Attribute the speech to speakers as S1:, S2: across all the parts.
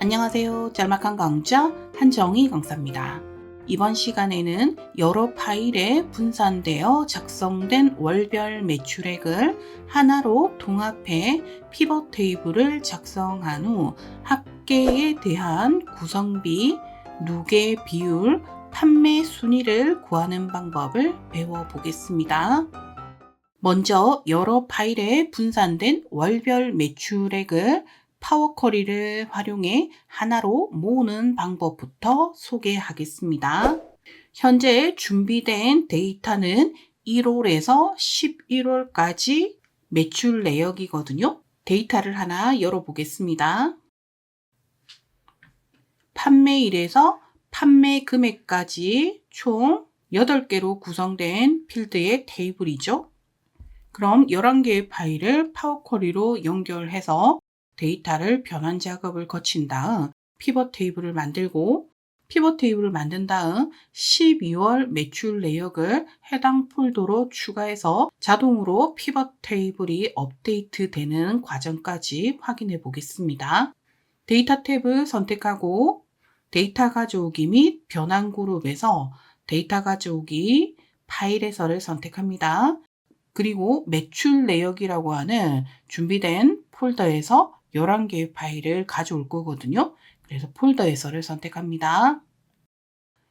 S1: 안녕하세요. 짤막한 강좌 한정희 강사입니다. 이번 시간에는 여러 파일에 분산되어 작성된 월별 매출액을 하나로 통합해 피벗 테이블을 작성한 후 합계에 대한 구성비, 누계 비율, 판매 순위를 구하는 방법을 배워보겠습니다. 먼저 여러 파일에 분산된 월별 매출액을 파워쿼리를 활용해 하나로 모으는 방법부터 소개하겠습니다. 현재 준비된 데이터는 1월에서 11월까지 매출 내역이거든요. 데이터를 하나 열어보겠습니다. 판매일에서 판매 금액까지 총 8개로 구성된 필드의 테이블이죠. 그럼 11개의 파일을 파워쿼리로 연결해서 데이터를 변환 작업을 거친 다음 피벗 테이블을 만들고 피벗 테이블을 만든 다음 12월 매출 내역을 해당 폴더로 추가해서 자동으로 피벗 테이블이 업데이트 되는 과정까지 확인해 보겠습니다. 데이터 탭을 선택하고 데이터 가져오기 및 변환 그룹에서 데이터 가져오기 파일에서를 선택합니다. 그리고 매출 내역이라고 하는 준비된 폴더에서 11개의 파일을 가져올 거거든요. 그래서 폴더에서를 선택합니다.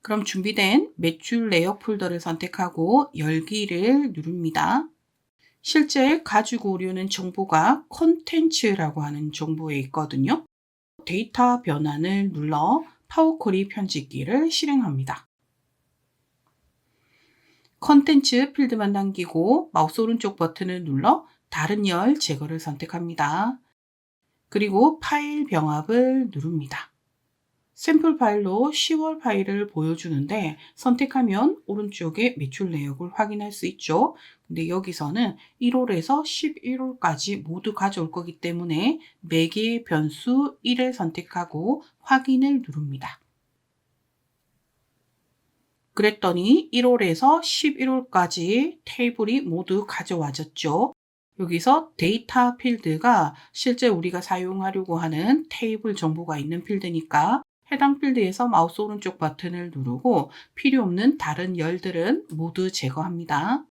S1: 그럼 준비된 매출 내역 폴더를 선택하고 열기를 누릅니다. 실제 가지고 오려는 정보가 콘텐츠라고 하는 정보에 있거든요. 데이터 변환을 눌러 파워쿼리 편집기를 실행합니다. 컨텐츠 필드만 당기고 마우스 오른쪽 버튼을 눌러 다른 열 제거를 선택합니다. 그리고 파일 병합을 누릅니다. 샘플 파일로 10월 파일을 보여주는데 선택하면 오른쪽에 매출 내역을 확인할 수 있죠. 근데 여기서는 1월에서 11월까지 모두 가져올 거기 때문에 매개의 변수 1을 선택하고 확인을 누릅니다. 그랬더니 1월에서 11월까지 테이블이 모두 가져와졌죠. 여기서 데이터 필드가 실제 우리가 사용하려고 하는 테이블 정보가 있는 필드니까 해당 필드에서 마우스 오른쪽 버튼을 누르고 필요 없는 다른 열들은 모두 제거합니다.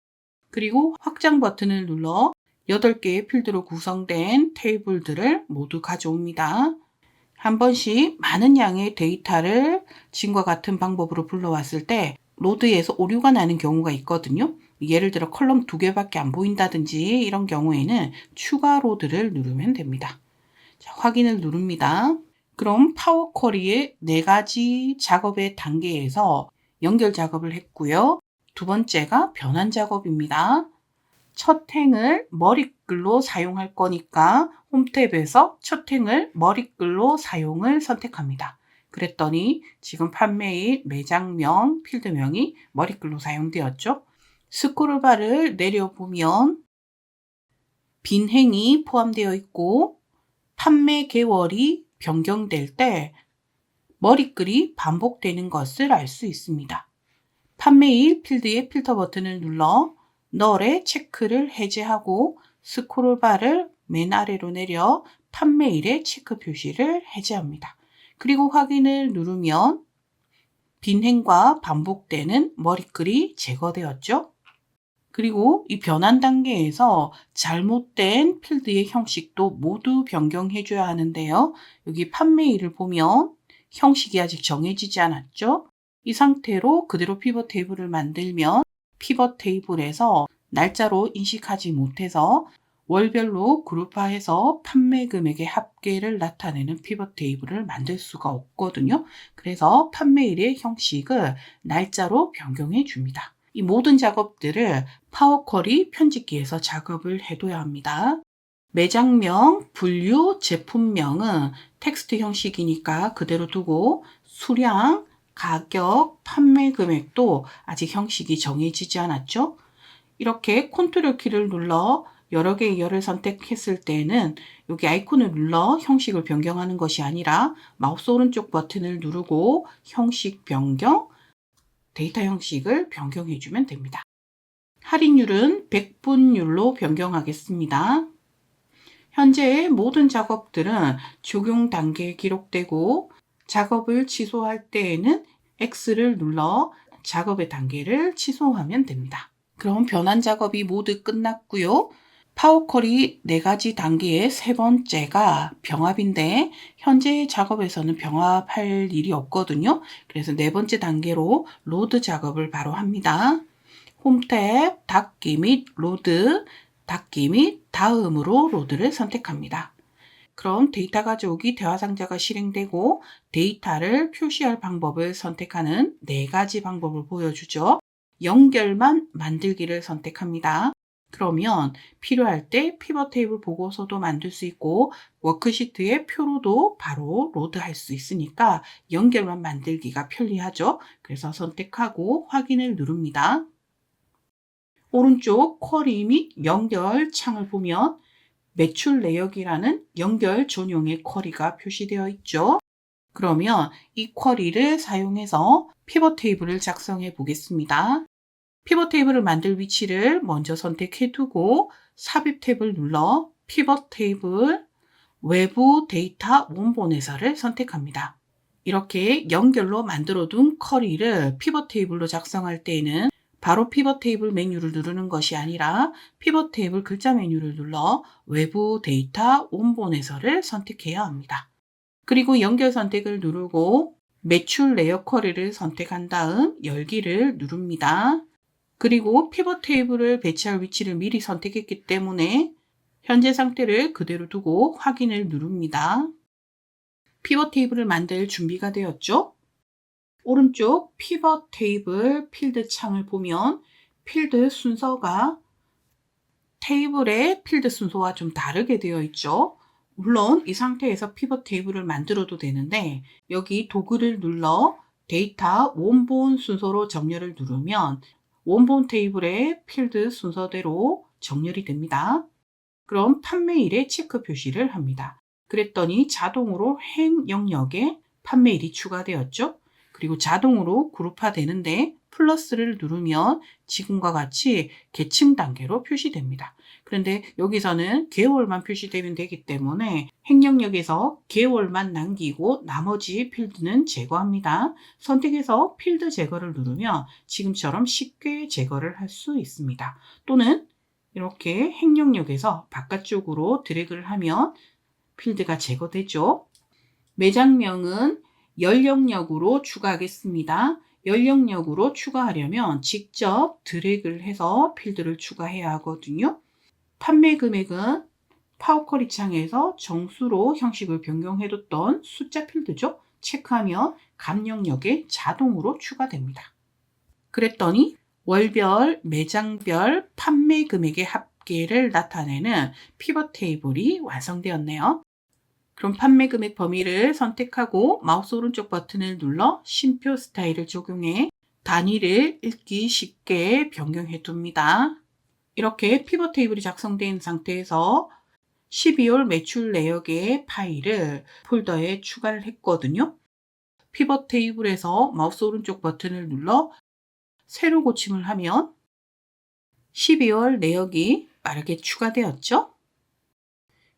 S1: 그리고 확장 버튼을 눌러 8개의 필드로 구성된 테이블들을 모두 가져옵니다. 한 번씩 많은 양의 데이터를 지금과 같은 방법으로 불러왔을 때 로드에서 오류가 나는 경우가 있거든요. 예를 들어 컬럼 두 개밖에 안 보인다든지 이런 경우에는 추가 로드를 누르면 됩니다. 자, 확인을 누릅니다. 그럼 파워 쿼리의 네 가지 작업의 단계에서 연결 작업을 했고요. 두 번째가 변환 작업입니다. 첫 행을 머리글로 사용할 거니까 홈탭에서 첫 행을 머리글로 사용을 선택합니다. 그랬더니 지금 판매일 매장명 필드명이 머리글로 사용되었죠. 스크롤바를 내려보면 빈 행이 포함되어 있고 판매 개월이 변경될 때 머리글이 반복되는 것을 알 수 있습니다. 판매일 필드의 필터 버튼을 눌러 널의 체크를 해제하고 스크롤바를 맨 아래로 내려 판매일의 체크 표시를 해제합니다. 그리고 확인을 누르면 빈 행과 반복되는 머리글이 제거되었죠. 그리고 이 변환 단계에서 잘못된 필드의 형식도 모두 변경해 줘야 하는데요. 여기 판매일을 보면 형식이 아직 정해지지 않았죠. 이 상태로 그대로 피벗 테이블을 만들면 피벗 테이블에서 날짜로 인식하지 못해서 월별로 그룹화해서 판매 금액의 합계를 나타내는 피벗 테이블을 만들 수가 없거든요. 그래서 판매일의 형식을 날짜로 변경해 줍니다. 이 모든 작업들을 파워쿼리 편집기에서 작업을 해둬야 합니다. 매장명, 분류, 제품명은 텍스트 형식이니까 그대로 두고 수량, 가격, 판매 금액도 아직 형식이 정해지지 않았죠? 이렇게 컨트롤 키를 눌러 여러 개의 열을 선택했을 때는 여기 아이콘을 눌러 형식을 변경하는 것이 아니라 마우스 오른쪽 버튼을 누르고 형식 변경, 데이터 형식을 변경해 주면 됩니다. 할인율은 100분율로 변경하겠습니다. 현재 모든 작업들은 적용 단계에 기록되고 작업을 취소할 때에는 X를 눌러 작업의 단계를 취소하면 됩니다. 그럼 변환 작업이 모두 끝났고요. 파워컬이 네 가지 단계의 세 번째가 병합인데 현재 작업에서는 병합할 일이 없거든요. 그래서 네 번째 단계로 로드 작업을 바로 합니다. 홈탭, 닫기 및 로드, 닫기 및 다음으로 로드를 선택합니다. 그럼 데이터 가져오기 대화 상자가 실행되고 데이터를 표시할 방법을 선택하는 네 가지 방법을 보여주죠. 연결만 만들기를 선택합니다. 그러면 필요할 때 피벗 테이블 보고서도 만들 수 있고 워크시트의 표로도 바로 로드할 수 있으니까 연결만 만들기가 편리하죠. 그래서 선택하고 확인을 누릅니다. 오른쪽 쿼리 및 연결 창을 보면 매출 내역이라는 연결 전용의 쿼리가 표시되어 있죠. 그러면 이 쿼리를 사용해서 피벗 테이블을 작성해 보겠습니다. 피벗 테이블을 만들 위치를 먼저 선택해 두고 삽입 탭을 눌러 피벗 테이블 외부 데이터 원본에서를 선택합니다. 이렇게 연결로 만들어 둔 쿼리를 피벗 테이블로 작성할 때에는 바로 피벗 테이블 메뉴를 누르는 것이 아니라 피벗 테이블 글자 메뉴를 눌러 외부 데이터 원본에서를 선택해야 합니다. 그리고 연결 선택을 누르고 매출 레이어 쿼리를 선택한 다음 열기를 누릅니다. 그리고 피벗 테이블을 배치할 위치를 미리 선택했기 때문에 현재 상태를 그대로 두고 확인을 누릅니다. 피벗 테이블을 만들 준비가 되었죠? 오른쪽 피벗 테이블 필드 창을 보면 필드 순서가 테이블의 필드 순서와 좀 다르게 되어 있죠. 물론 이 상태에서 피벗 테이블을 만들어도 되는데 여기 도구를 눌러 데이터 원본 순서로 정렬을 누르면 원본 테이블의 필드 순서대로 정렬이 됩니다. 그럼 판매일에 체크 표시를 합니다. 그랬더니 자동으로 행 영역에 판매일이 추가되었죠. 그리고 자동으로 그룹화 되는데 플러스를 누르면 지금과 같이 계층 단계로 표시됩니다. 그런데 여기서는 개월만 표시되면 되기 때문에 행령역에서 개월만 남기고 나머지 필드는 제거합니다. 선택해서 필드 제거를 누르면 지금처럼 쉽게 제거를 할 수 있습니다. 또는 이렇게 행령역에서 바깥쪽으로 드래그를 하면 필드가 제거되죠. 매장명은 연령역으로 추가하겠습니다. 연령역으로 추가하려면 직접 드래그를 해서 필드를 추가해야 하거든요. 판매 금액은 파워커리 창에서 정수로 형식을 변경해뒀던 숫자 필드죠. 체크하면 감령역에 자동으로 추가됩니다. 그랬더니 월별, 매장별 판매 금액의 합계를 나타내는 피벗 테이블이 완성되었네요. 그럼 판매 금액 범위를 선택하고 마우스 오른쪽 버튼을 눌러 쉼표 스타일을 적용해 단위를 읽기 쉽게 변경해 둡니다. 이렇게 피벗 테이블이 작성된 상태에서 12월 매출 내역의 파일을 폴더에 추가를 했거든요. 피벗 테이블에서 마우스 오른쪽 버튼을 눌러 새로 고침을 하면 12월 내역이 빠르게 추가되었죠.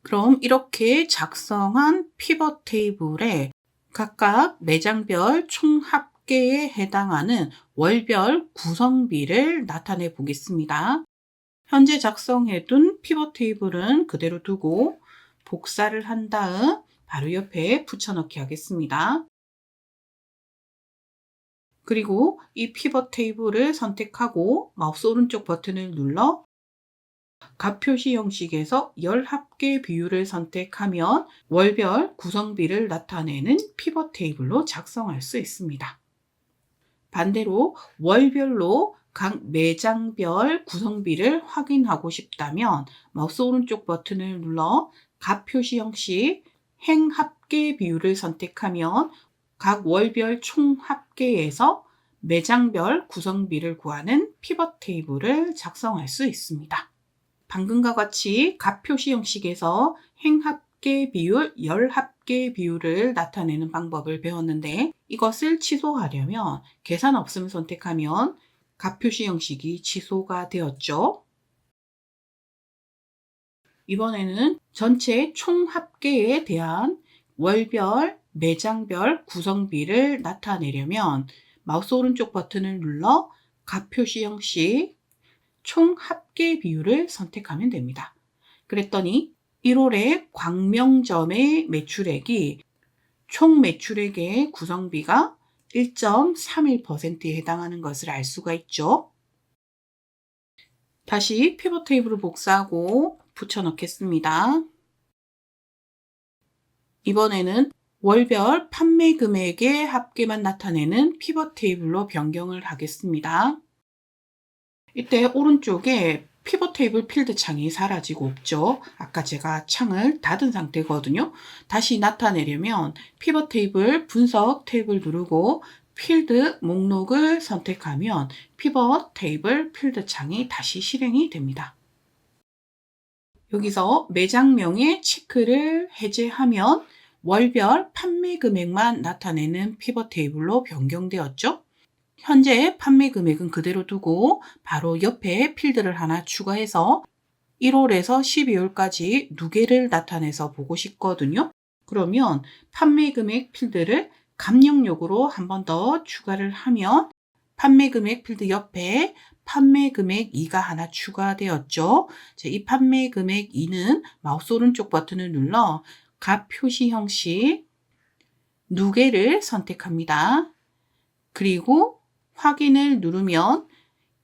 S1: 그럼 이렇게 작성한 피벗 테이블에 각각 매장별 총 합계에 해당하는 월별 구성비를 나타내 보겠습니다. 현재 작성해둔 피벗 테이블은 그대로 두고 복사를 한 다음 바로 옆에 붙여넣기 하겠습니다. 그리고 이 피벗 테이블을 선택하고 마우스 오른쪽 버튼을 눌러 값 표시 형식에서 열 합계 비율을 선택하면 월별 구성비를 나타내는 피벗 테이블로 작성할 수 있습니다. 반대로 월별로 각 매장별 구성비를 확인하고 싶다면 마우스 오른쪽 버튼을 눌러 값 표시 형식 행 합계 비율을 선택하면 각 월별 총 합계에서 매장별 구성비를 구하는 피벗 테이블을 작성할 수 있습니다. 방금과 같이 값 표시 형식에서 행합계 비율, 열합계 비율을 나타내는 방법을 배웠는데 이것을 취소하려면 계산 없음 선택하면 값 표시 형식이 취소가 되었죠. 이번에는 전체 총 합계에 대한 월별, 매장별 구성비를 나타내려면 마우스 오른쪽 버튼을 눌러 값 표시 형식 총 합계 비율을 선택하면 됩니다. 그랬더니 1월에 광명점의 매출액이 총 매출액의 구성비가 1.31%에 해당하는 것을 알 수가 있죠. 다시 피벗 테이블을 복사하고 붙여 넣겠습니다. 이번에는 월별 판매 금액의 합계만 나타내는 피벗 테이블로 변경을 하겠습니다. 이때 오른쪽에 피벗 테이블 필드 창이 사라지고 없죠. 아까 제가 창을 닫은 상태거든요. 다시 나타내려면 피벗 테이블 분석 탭을 누르고 필드 목록을 선택하면 피벗 테이블 필드 창이 다시 실행이 됩니다. 여기서 매장명의 체크를 해제하면 월별 판매 금액만 나타내는 피벗 테이블로 변경되었죠. 현재 판매 금액은 그대로 두고 바로 옆에 필드를 하나 추가해서 1월에서 12월까지 누계를 나타내서 보고 싶거든요. 그러면 판매 금액 필드를 감령력으로 한 번 더 추가를 하면 판매 금액 필드 옆에 판매 금액 2가 하나 추가되었죠. 이 판매 금액 2는 마우스 오른쪽 버튼을 눌러 값 표시 형식 누계를 선택합니다. 그리고 확인을 누르면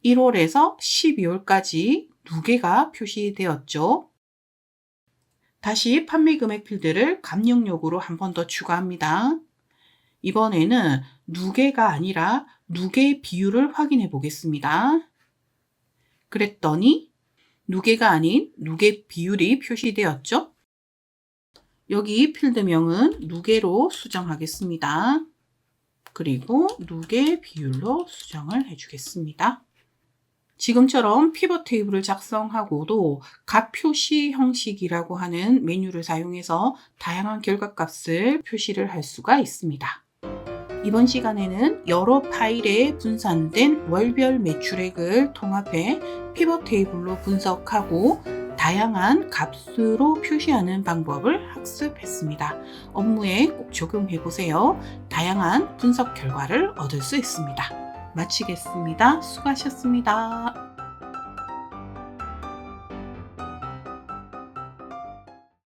S1: 1월에서 12월까지 누계가 표시되었죠. 다시 판매 금액 필드를 감령력으로 한 번 더 추가합니다. 이번에는 누계가 아니라 누계 비율을 확인해 보겠습니다. 그랬더니 누계가 아닌 누계 비율이 표시되었죠. 여기 필드명은 누계로 수정하겠습니다. 그리고 누계 비율로 수정을 해주겠습니다. 지금처럼 피벗 테이블을 작성하고도 값 표시 형식이라고 하는 메뉴를 사용해서 다양한 결과값을 표시를 할 수가 있습니다. 이번 시간에는 여러 파일에 분산된 월별 매출액을 통합해 피벗 테이블로 분석하고 다양한 값으로 표시하는 방법을 학습했습니다. 업무에 꼭 적용해 보세요. 다양한 분석 결과를 얻을 수 있습니다. 마치겠습니다. 수고하셨습니다.